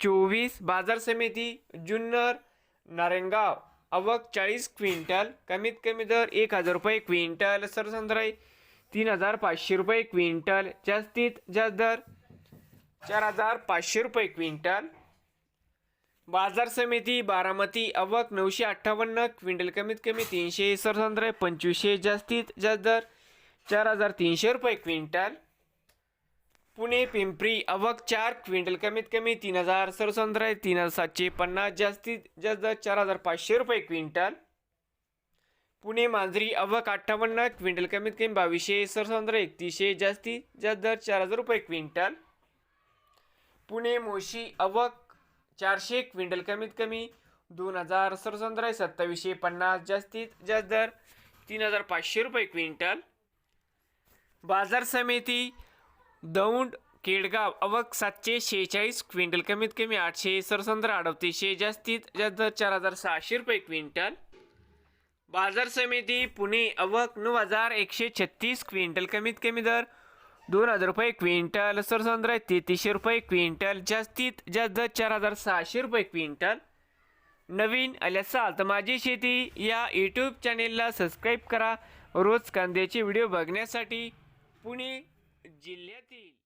चोवीस बाजार समिती जुन्नर नारायणगाव आवक चाळीस क्विंटल कमीत कमी दर एक हजार रुपये क्विंटल. सरसंद्राई तीन हजार पाचशे रुपये क्विंटल. जास्तीत जास्त दर चार हजार पाचशे रुपये क्विंटल. बाजार समिती बारामती. आवक नऊशे अठ्ठावन्न क्विंटल कमीत कमी तीनशे. सरसंद्राई पंचवीसशे. जास्तीत जास्त दर चार हजार तीनशे रुपये क्विंटल. पुणे पिंपरी अवक चार क्विंटल कमीत कमी तीन हजार सरसंद्रा तीन हजार सातशे पन्नास जास्तीत जास्त चार हजार पाचशे रुपये क्विंटल. पुणे मांजरी अवक अठ्ठावन्न क्विंटल कमीत कमी बावीसशे सरसंद्रा एकतीसशे जास्तीत जास्त दर चार हजार रुपये क्विंटल. पुणे मोशी अवक चारशे क्विंटल कमीत कमी दोन हजार सरसंद्रा सत्तावीसशे पन्नास जास्तीत जास्त दर तीन हजार पाचशे रुपये क्विंटल. बाजार समिती दौंड केडगाव अवक सातशे शेहेचाळीस क्विंटल कमीत कमी आठशे सरसंद्र अडतीसशे जास्तीत जास्त चार हजार सहाशे रुपये क्विंटल. बाजार समिती पुणे अवक नऊ हजार एकशे छत्तीस क्विंटल कमीत कमी दर दोन हजार रुपये क्विंटल. सरसंद्र तेहतीसशे रुपये क्विंटल जास्तीत जास्त चार हजार सहाशे रुपये क्विंटल. नवीन आले असाल तर माझी शेती या यूट्यूब चॅनेलला सबस्क्राईब करा. रोज कांद्याचे व्हिडिओ बघण्यासाठी पुणे जिल्ह्यातील